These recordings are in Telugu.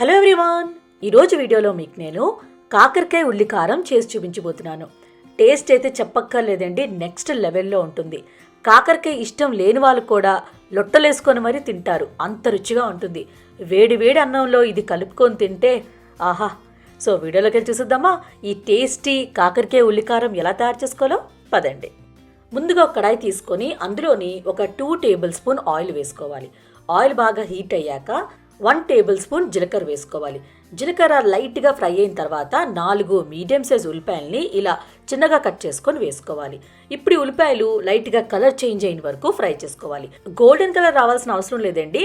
Hello everyone. ఈరోజు వీడియోలో మీకు నేను కాకరకాయ ఉల్లి కారం చేసి చూపించబోతున్నాను. టేస్ట్ అయితే చెప్పక్కర్లేదండి నెక్స్ట్ లెవెల్లో ఉంటుంది. కాకరకాయ ఇష్టం లేని వాళ్ళు కూడా లొట్టలేసుకొని మరీ తింటారు అంత రుచిగా ఉంటుంది. వేడి వేడి అన్నంలో ఇది కలుపుకొని తింటే ఆహా. సో వీడియోలోకి వెళ్ళి చూసిద్దామా? ఈ టేస్టీ కాకరకాయ ఉల్లికారం ఎలా తయారు చేసుకోవాలో? పదండి. ముందుగా ఒక కడాయి తీసుకొని అందులోని ఒక టూ టేబుల్ స్పూన్ ఆయిల్ వేసుకోవాలి. ఆయిల్ బాగా హీట్ అయ్యాక వన్ టేబుల్ స్పూన్ జీలకర్ర వేసుకోవాలి. జీలకర్ర లైట్గా ఫ్రై అయిన తర్వాత నాలుగు మీడియం సైజ్ ఉల్లిపాయల్ని ఇలా చిన్నగా కట్ చేసుకొని వేసుకోవాలి. ఇప్పుడు ఉల్లిపాయలు లైట్గా కలర్ చేంజ్ అయిన వరకు ఫ్రై చేసుకోవాలి. గోల్డెన్ కలర్ రావాల్సిన అవసరం లేదండి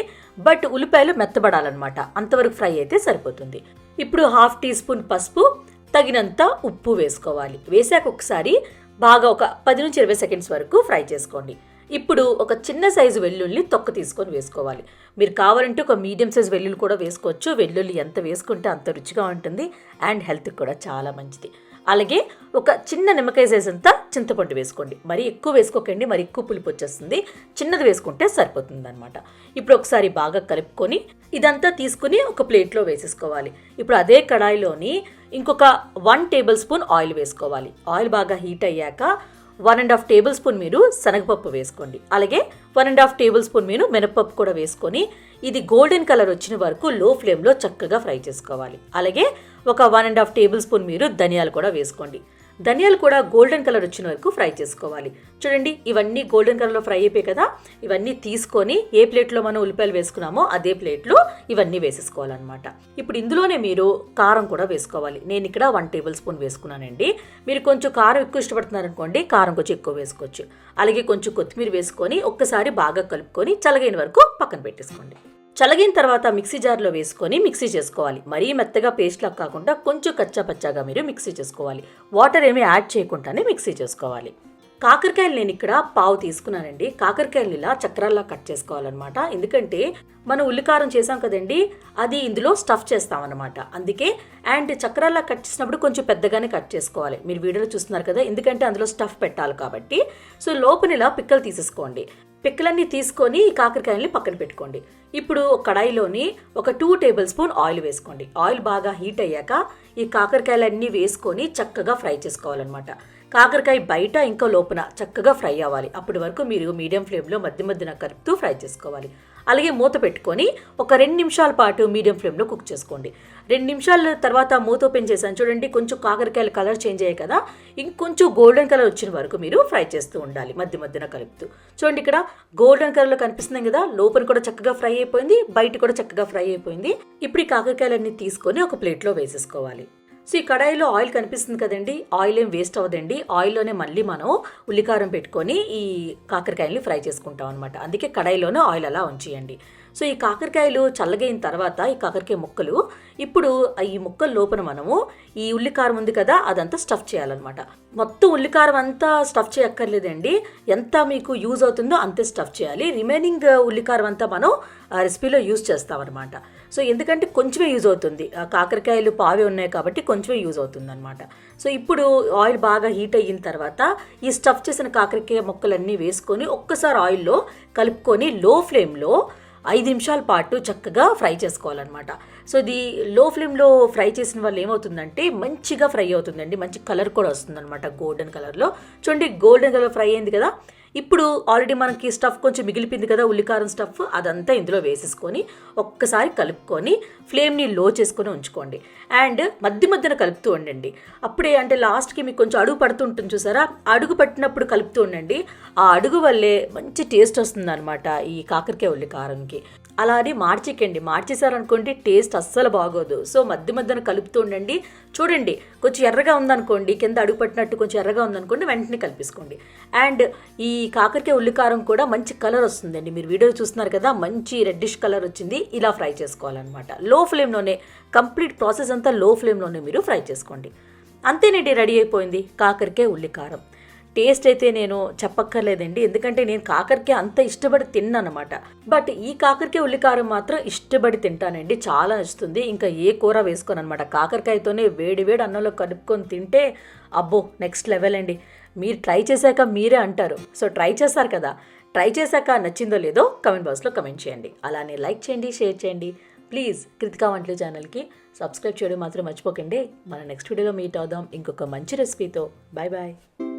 బట్ ఉల్లిపాయలు మెత్తబడాలన్నమాట. అంతవరకు ఫ్రై అయితే సరిపోతుంది. ఇప్పుడు హాఫ్ టీ స్పూన్ పసుపు తగినంత ఉప్పు వేసుకోవాలి. వేసాక ఒకసారి బాగా ఒక పది నుంచి ఇరవై సెకండ్స్ వరకు ఫ్రై చేసుకోండి. ఇప్పుడు ఒక చిన్న సైజు వెల్లుల్లి తొక్క తీసుకొని వేసుకోవాలి. మీరు కావాలంటే ఒక మీడియం సైజు వెల్లుల్లి కూడా వేసుకోవచ్చు. వెల్లుల్లి ఎంత వేసుకుంటే అంత రుచిగా ఉంటుంది అండ్ హెల్త్కి కూడా చాలా మంచిది. అలాగే ఒక చిన్న నిమ్మకాయ సైజ్ అంతా చింతపండు వేసుకోండి. మరీ ఎక్కువ వేసుకోకండి. మరి ఎక్కువ పులుపు వచ్చేస్తుంది. చిన్నది వేసుకుంటే సరిపోతుంది అనమాట ఇప్పుడు ఒకసారి బాగా కలుపుకొని ఇదంతా తీసుకుని ఒక ప్లేట్లో వేసేసుకోవాలి. ఇప్పుడు అదే కడాయిలోని ఇంకొక వన్ టేబుల్ స్పూన్ ఆయిల్ వేసుకోవాలి. ఆయిల్ బాగా హీట్ అయ్యాక one and half tablespoon మీరు శనగపప్పు వేసుకోండి. అలాగే one and half tablespoon మీరు మినపప్పు కూడా వేసుకొని ఇది గోల్డెన్ కలర్ వచ్చిన వరకు లో ఫ్లేమ్లో చక్కగా ఫ్రై చేసుకోవాలి. అలాగే ఒక one and half tablespoon మీరు ధనియాలు కూడా వేసుకోండి. ధనియాలు కూడా గోల్డెన్ కలర్ వచ్చిన వరకు ఫ్రై చేసుకోవాలి. చూడండి ఇవన్నీ గోల్డెన్ కలర్లో ఫ్రై అయిపోయాయి కదా ఇవన్నీ తీసుకొని ఏ ప్లేట్లో మనం ఉల్లిపాయలు వేసుకున్నామో అదే ప్లేట్లో ఇవన్నీ వేసేసుకోవాలన్నమాట. ఇప్పుడు ఇందులోనే మీరు కారం కూడా వేసుకోవాలి. నేను ఇక్కడ వన్ టేబుల్ స్పూన్ వేసుకున్నానండి. మీరు కొంచెం కారం ఎక్కువ ఇష్టపడుతున్నారనుకోండి కారం కొంచెం ఎక్కువ వేసుకోవచ్చు. అలాగే కొంచెం కొత్తిమీర వేసుకొని ఒక్కసారి బాగా కలుపుకొని చల్లగైన వరకు పక్కన పెట్టేసుకోండి. చలగిన తర్వాత మిక్సీ జార్లో వేసుకొని మిక్సీ చేసుకోవాలి. మరీ మెత్తగా పేస్ట్లా కాకుండా కొంచెం కచ్చా పచ్చాగా మీరు మిక్సీ చేసుకోవాలి. వాటర్ ఏమీ యాడ్ చేయకుండానే మిక్సీ చేసుకోవాలి. కాకరకాయలు నేను ఇక్కడ పావు తీసుకున్నానండి. కాకరకాయలు ఇలా చక్రాల్లా కట్ చేసుకోవాలన్నమాట. ఎందుకంటే మనం ఉల్లికారం చేసాం కదండి అది ఇందులో స్టఫ్ చేస్తామన్నమాట. అందుకే అండ్ చక్రాల్లా కట్ చేసినప్పుడు కొంచెం పెద్దగానే కట్ చేసుకోవాలి. మీరు వీడియోలో చూస్తున్నారు కదా ఎందుకంటే అందులో స్టఫ్ పెట్టాలి కాబట్టి. సో లోపల ఇలా పిక్కలు తీసేసుకోండి. పిక్కలన్నీ తీసుకొని ఈ కాకరకాయల్ని పక్కన పెట్టుకోండి. ఇప్పుడు కడాయిలోని ఒక టూ టేబుల్ స్పూన్ ఆయిల్ వేసుకోండి. ఆయిల్ బాగా హీట్ అయ్యాక ఈ కాకరకాయలన్నీ వేసుకొని చక్కగా ఫ్రై చేసుకోవాలన్నమాట. కాకరకాయ బయట ఇంకా లోపల చక్కగా ఫ్రై అవ్వాలి. అప్పటి వరకు మీరు మీడియం ఫ్లేమ్లో మధ్య మధ్యన కలుపుతూ ఫ్రై చేసుకోవాలి. అలాగే మూత పెట్టుకొని ఒక రెండు నిమిషాల పాటు మీడియం ఫ్లేమ్లో కుక్ చేసుకోండి. రెండు నిమిషాల తర్వాత మూత ఓపెన్ చేశాను. చూడండి కొంచెం కాకరకాయల కలర్ చేంజ్ అయ్యాయి కదా. ఇంకొంచెం గోల్డెన్ కలర్ వచ్చిన వరకు మీరు ఫ్రై చేస్తూ ఉండాలి మధ్య మధ్యన కలుపుతూ. చూడండి ఇక్కడ గోల్డెన్ కలర్లో కనిపిస్తుంది కదా. లోపల కూడా చక్కగా ఫ్రై అయిపోయింది బయట కూడా చక్కగా ఫ్రై అయిపోయింది. ఇప్పుడు ఈ కాకరకాయలన్నీ తీసుకొని ఒక ప్లేట్లో వేసేసుకోవాలి. సో ఈ కడాయిలో ఆయిల్ కనిపిస్తుంది కదండి. ఆయిల్ ఏం వేస్ట్ అవ్వదండి. ఆయిల్లోనే మళ్ళీ మనం ఉల్లికారం పెట్టుకొని ఈ కాకరకాయల్ని ఫ్రై చేసుకుంటాం అనమాట అందుకే కడాయిలోనే ఆయిల్ అలా ఉంచేయండి. సో ఈ కాకరకాయలు చల్లగైన తర్వాత ఈ కాకరకాయ ముక్కలు ఇప్పుడు ఈ ముక్కల లోపల మనము ఈ ఉల్లికారం ఉంది కదా అదంతా స్టఫ్ చేయాలన్నమాట. మొత్తం ఉల్లికారం అంతా స్టఫ్ చేయక్కర్లేదండి. ఎంత మీకు యూజ్ అవుతుందో అంతే స్టఫ్ చేయాలి. రిమైనింగ్ ఉల్లికారం అంతా మనం రెసిపీలో యూజ్ చేస్తామన్నమాట. సో ఎందుకంటే కొంచెమే యూజ్ అవుతుంది. కాకరకాయలు పావే ఉన్నాయి కాబట్టి కొంచెమే యూజ్ అవుతుంది అనమాట సో ఇప్పుడు ఆయిల్ బాగా హీట్ అయిన తర్వాత ఈ స్టఫ్ చేసిన కాకరకాయ ముక్కలన్నీ వేసుకొని ఒక్కసారి ఆయిల్లో కలుపుకొని లో ఫ్లేమ్లో ఐదు నిమిషాల పాటు చక్కగా ఫ్రై చేసుకోవాలన్నమాట. సో ఇది లో ఫ్లేమ్లో ఫ్రై చేసిన వాళ్ళు ఏమవుతుందంటే మంచిగా ఫ్రై అవుతుందండి. మంచి కలర్ కూడా వస్తుందన్నమాట గోల్డెన్ కలర్లో. చూడండి గోల్డెన్ కలర్ ఫ్రై అయింది కదా? ఇప్పుడు ఆల్రెడీ మనకి స్టఫ్ కొంచెం మిగిలిపోయింది కదా ఉల్లికారం స్టఫ్ అదంతా ఇందులో వేసేసుకొని ఒక్కసారి కలుపుకొని ఫ్లేమ్ని లో చేసుకొని ఉంచుకోండి. అండ్ మధ్య మధ్యన కలుపుతూ ఉండండి. అప్పుడే అంటే లాస్ట్కి మీకు కొంచెం అడుగు పడుతుంటుంది చూసారా? అడుగు పట్టినప్పుడు కలుపుతూ ఉండండి. ఆ అడుగు వల్లే మంచి టేస్ట్ వస్తుందన్నమాట ఈ కాకరకాయ ఉల్లికారంకి. అలా అని మార్చికండి. మార్చేశారనుకోండి టేస్ట్ అస్సలు బాగోదు. సో మధ్య మధ్యన కలుపుతూ ఉండండి. చూడండి కొంచెం ఎర్రగా ఉందనుకోండి కింద అడుగు పట్టినట్టు కొంచెం ఎర్రగా ఉందనుకోండి వెంటనే కలిపేసుకోండి. అండ్ ఈ కాకరకాయ ఉల్లికారం కూడా మంచి కలర్ వస్తుందండి. మీరు వీడియో చూస్తున్నారు కదా మంచి రెడ్డిష్ కలర్ వచ్చింది. ఇలా ఫ్రై చేసుకోవాలన్నమాట. లో ఫ్లేమ్లోనే కంప్లీట్ ప్రాసెస్ అంతా లో ఫ్లేమ్లోనే మీరు ఫ్రై చేసుకోండి. అంతేనండి రెడీ అయిపోయింది కాకరకాయ ఉల్లికారం. టేస్ట్ అయితే నేను చెప్పక్కర్లేదండి. ఎందుకంటే నేను కాకరకాయ అంత ఇష్టపడి తిన్నానమాట. బట్ ఈ కాకరకాయ ఉల్లికారం మాత్రం ఇష్టపడి తింటానండి. చాలా నచ్చుతుంది ఇంకా ఏ కూర వేసుకోను అనమాట కాకరకాయతోనే వేడి వేడి అన్నంలో కలుపుకొని తింటే అబ్బో నెక్స్ట్ లెవెల్ అండి. మీరు ట్రై చేశాక మీరే అంటారు. సో ట్రై చేస్తారు కదా. ట్రై చేశాక నచ్చిందో లేదో కమెంట్ బాక్స్లో కమెంట్ చేయండి. అలానే లైక్ చేయండి షేర్ చేయండి. ప్లీజ్ కృతికా వంటలు ఛానల్కి సబ్స్క్రైబ్ చేయడం మాత్రం మర్చిపోకండి. మన నెక్స్ట్ వీడియోలో మీట్ అవుదాం. ఇంకొక మంచి రెసిపీతో బాయ్ బాయ్